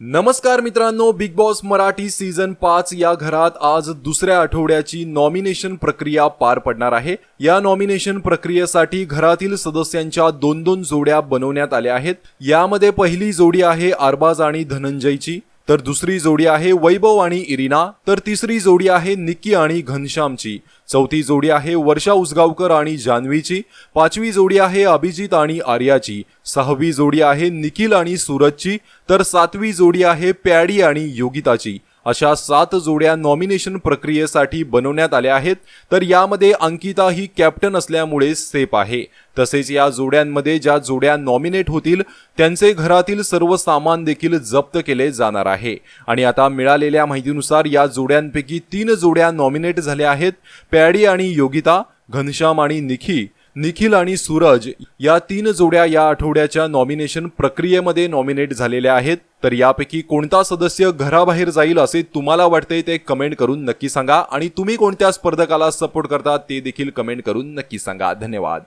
नमस्कार मित्रांनो big boss Marathi season पाच या घरात आज दुसऱ्या आठवड्याची नॉमिनेशन प्रक्रिया पार पडणार आहे. या नॉमिनेशन प्रक्रियेसाठी घरातील सदस्यांच्या दोन दोन जोड्या बनवण्यात आल्या आहेत. यामध्ये पहिली जोडी आहे अरबाज आणि धनंजयची. तर दुसरी जोडी आहे वैभव आणि इरिना तर तिसरी जोडी आहे निक्की आणि घनश्यामची. चौथी जोडी आहे वर्षा उसगावकर आणि जान्हवीची. पाचवी जोडी आहे अभिजित आणि आर्याची. सहावी जोडी आहे निखिल आणि सूरजची. तर सातवी जोडी आहे पॅडी आणि योगिताची. अशा सात जोड्या नॉमिनेशन प्रक्रियेसाठी बनवण्यात आल्या आहेत. तर यामध्ये अंकिता ही कॅप्टन असल्यामुळे सेफ आहे. तसेच या जोड्यांमध्ये ज्या जोड्या नॉमिनेट होतील त्यांचे घरातील सर्व सामान देखील जप्त केले जाणार आहे. आणि आता मिळालेल्या माहितीनुसार या जोड्यांपैकी तीन जोड्या नॉमिनेट झाल्या आहेत. पॅडी आणि योगिता घनश्याम आणि निखी निखिल आणि सूरज या तीन जोड्या या आठवड्याच्या नॉमिनेशन प्रक्रियेमध्ये नॉमिनेट झालेल्या आहेत. तर यापैकी कोणता सदस्य घराबाहेर जाईल असे तुम्हाला वाटते ते कमेंट करून नक्की सांगा. आणि तुम्ही कोणत्या स्पर्धकाला सपोर्ट करता ते देखील कमेंट करून नक्की सांगा. धन्यवाद.